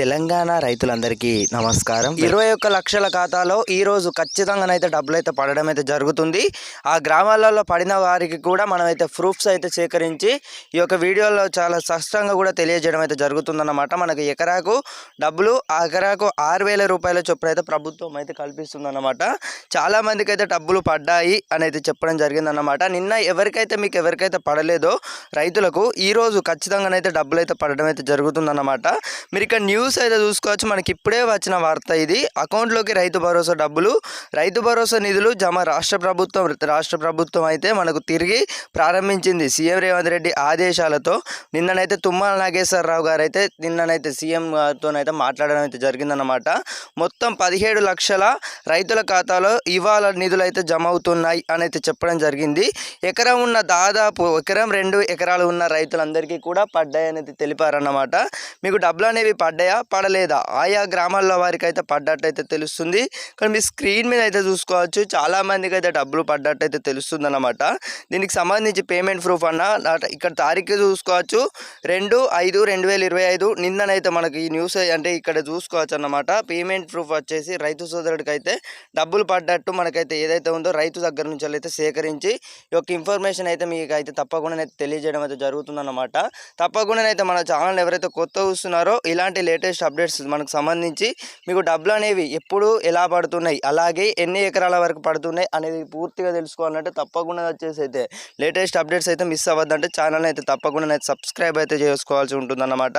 తెలంగాణ రైతులందరికీ నమస్కారం. ఇరవై ఒక్క లక్షల ఖాతాలో ఈ రోజు ఖచ్చితంగానైతే డబ్బులు అయితే పడడం అయితే జరుగుతుంది. ఆ గ్రామాలలో పడిన వారికి కూడా మనమైతే ప్రూఫ్స్ అయితే సేకరించి ఈ యొక్క వీడియోలో చాలా స్పష్టంగా కూడా తెలియజేయడం అయితే జరుగుతుందన్నమాట. మనకు ఎకరాకు డబ్బులు ఆ ఎకరాకు ఆరు వేల రూపాయల చొప్పున అయితే ప్రభుత్వం అయితే కల్పిస్తుందన్నమాట. చాలా మందికి అయితే డబ్బులు పడ్డాయి అని అయితే చెప్పడం జరిగిందన్నమాట. నిన్న ఎవరికైతే మీకు ఎవరికైతే పడలేదో రైతులకు ఈ రోజు ఖచ్చితంగానైతే డబ్బులు అయితే పడడం అయితే జరుగుతుందన్నమాట. మీరు ఇక్కడ న్యూస్ అయితే చూసుకోవచ్చు. మనకి ఇప్పుడే వచ్చిన వార్త ఇది. అకౌంట్లోకి రైతు భరోసా డబ్బులు రైతు భరోసా నిధులు జమ రాష్ట్ర ప్రభుత్వం రాష్ట్ర ప్రభుత్వం అయితే మనకు తిరిగి ప్రారంభించింది. సీఎం రేవంత్ రెడ్డి ఆదేశాలతో నిన్ననైతే తుమ్మల నాగేశ్వరరావు గారు అయితే నిన్ననైతే సీఎం గారితోనైతే మాట్లాడడం అయితే జరిగిందనమాట మొత్తం పదిహేడు లక్షల రైతుల ఖాతాలో ఇవాళ నిధులు అయితే జమ అవుతున్నాయి అని అయితే చెప్పడం జరిగింది. ఎకరం ఉన్న దాదాపు ఎకరం రెండు ఎకరాలు ఉన్న రైతులందరికీ కూడా పడ్డాయి అనేది తెలిపారన్నమాట. మీకు డబ్బులు అనేవి పడ్డాయా? పడలేదా? ఆయా గ్రామాల్లో వారికి అయితే పడ్డట్టయితే తెలుస్తుంది. కానీ మీ స్క్రీన్ మీద అయితే చూసుకోవచ్చు. చాలా మందికి అయితే డబ్బులు పడ్డట్టయితే తెలుస్తుంది అనమాట దీనికి సంబంధించి పేమెంట్ ప్రూఫ్ అన్న ఇక్కడ తారీఖు చూసుకోవచ్చు. రెండు ఐదు రెండు వేల ఇరవై ఐదు నిన్ననైతే మనకి ఈ న్యూస్ అంటే ఇక్కడ చూసుకోవచ్చు అన్నమాట. పేమెంట్ ప్రూఫ్ వచ్చేసి రైతు సోదరుడికి అయితే డబ్బులు పడ్డట్టు మనకైతే ఏదైతే ఉందో రైతు దగ్గర నుంచి అయితే సేకరించి ఈ యొక్క ఇన్ఫర్మేషన్ అయితే మీకు అయితే తప్పకుండా అయితే తెలియజేయడం అయితే జరుగుతుందన్నమాట. తప్పకుండా అయితే మన ఛానల్ ఎవరైతే కొత్త చూస్తున్నారో ఇలాంటి లేటెస్ట్ లేటెస్ట్ అప్డేట్స్ మనకు సంబంధించి మీకు డబ్బులు అనేవి ఎప్పుడు ఎలా పడుతున్నాయి అలాగే ఎన్ని ఎకరాల వరకు పడుతున్నాయి అనేది పూర్తిగా తెలుసుకోవాలంటే తప్పకుండా వచ్చేసి అయితే లేటెస్ట్ అప్డేట్స్ అయితే మిస్ అవ్వద్దంటే ఛానల్ అయితే తప్పకుండా అయితే సబ్స్క్రైబ్ అయితే చేసుకోవాల్సి ఉంటుందన్నమాట.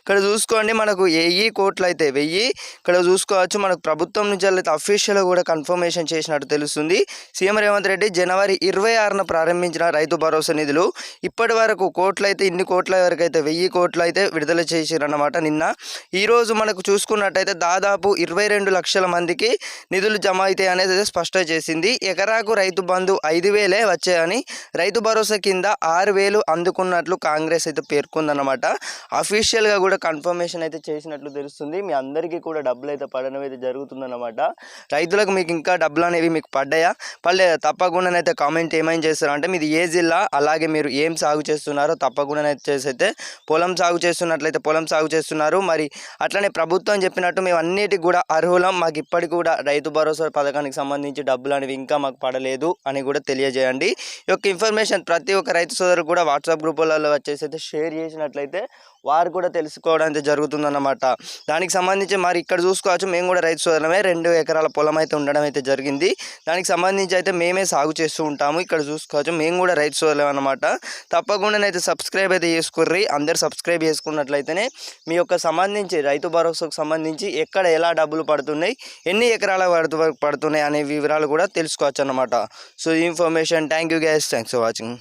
ఇక్కడ చూసుకోండి మనకు వెయ్యి కోట్లు అయితే వెయ్యి. ఇక్కడ చూసుకోవచ్చు మనకు ప్రభుత్వం నుంచి అయితే అఫీషియల్గా కూడా కన్ఫర్మేషన్ చేసినట్టు తెలుస్తుంది. సీఎం రేవంత్ రెడ్డి జనవరి ఇరవై ఆరున ప్రారంభించిన రైతు భరోసా నిధులు ఇప్పటి వరకు కోట్లు అయితే ఇన్ని కోట్ల వరకు అయితే వెయ్యి కోట్లు అయితే విడుదల చేసిరన్నమాట నిన్న. ఈరోజు మనకు చూసుకున్నట్టయితే దాదాపు ఇరవై రెండు లక్షల మందికి నిధులు జమ అయితే అనేది అయితే స్పష్టం చేసింది. ఎకరాకు రైతు బంధు ఐదు వేలే వచ్చాయని రైతు భరోసా కింద ఆరు వేలు అందుకున్నట్లు కాంగ్రెస్ అయితే పేర్కొందనమాట అఫీషియల్గా కూడా కన్ఫర్మేషన్ అయితే చేసినట్లు తెలుస్తుంది. మీ అందరికీ కూడా డబ్బులు అయితే పడడం అయితే జరుగుతుందన్నమాట. రైతులకు మీకు ఇంకా డబ్బులు అనేవి మీకు పడ్డాయా? పడలేదా తప్పకుండానైతే కామెంట్ ఏమైనా చేస్తారంటే మీది ఏ జిల్లా? అలాగే మీరు ఏం సాగు చేస్తున్నారో తప్పకుండానైతే చేసి అయితే పొలం సాగు చేస్తున్నట్లయితే పొలం సాగు చేస్తున్నారు. మరి అట్లనే ప్రభుత్వం చెప్పినట్టు మేము అన్నిటికి కూడా అర్హులం. మాకు ఇప్పటికి కూడా రైతు భరోసా పథకానికి సంబంధించి డబ్బులు అనేవి ఇంకా మాకు పడలేదు అని కూడా తెలియజేయండి. ఈ యొక్క ఇన్ఫర్మేషన్ ప్రతి ఒక్క రైతు సోదరు కూడా వాట్సాప్ గ్రూపులలో వచ్చేసి అయితే షేర్ చేసినట్లయితే వారు కూడా తెలుసుకోవడం అయితే జరుగుతుందన్నమాట. దానికి సంబంధించి మరి ఇక్కడ చూసుకోవచ్చు మేము కూడా రైతు సోదరమే రెండు ఎకరాల పొలం అయితే ఉండడం అయితే జరిగింది. దానికి సంబంధించి అయితే మేమే సాగు చేస్తూ ఉంటాము ఇక్కడ చూసుకోవచ్చు మేము కూడా రైతు సోదరం అనమాట తప్పకుండా అయితే సబ్స్క్రైబ్ అయితే చేసుకుర్రి అందరు సబ్స్క్రైబ్ చేసుకున్నట్లయితేనే మీ యొక్క సంబంధించి రైతు భరోసాకు సంబంధించి ఎక్కడ ఎలా డబ్బులు పడుతున్నాయి ఎన్ని ఎకరాల వరకు పడుతున్నాయి అనే వివరాలు కూడా తెలుసుకోవచ్చు అన్నమాట. So information thank you guys thanks for watching.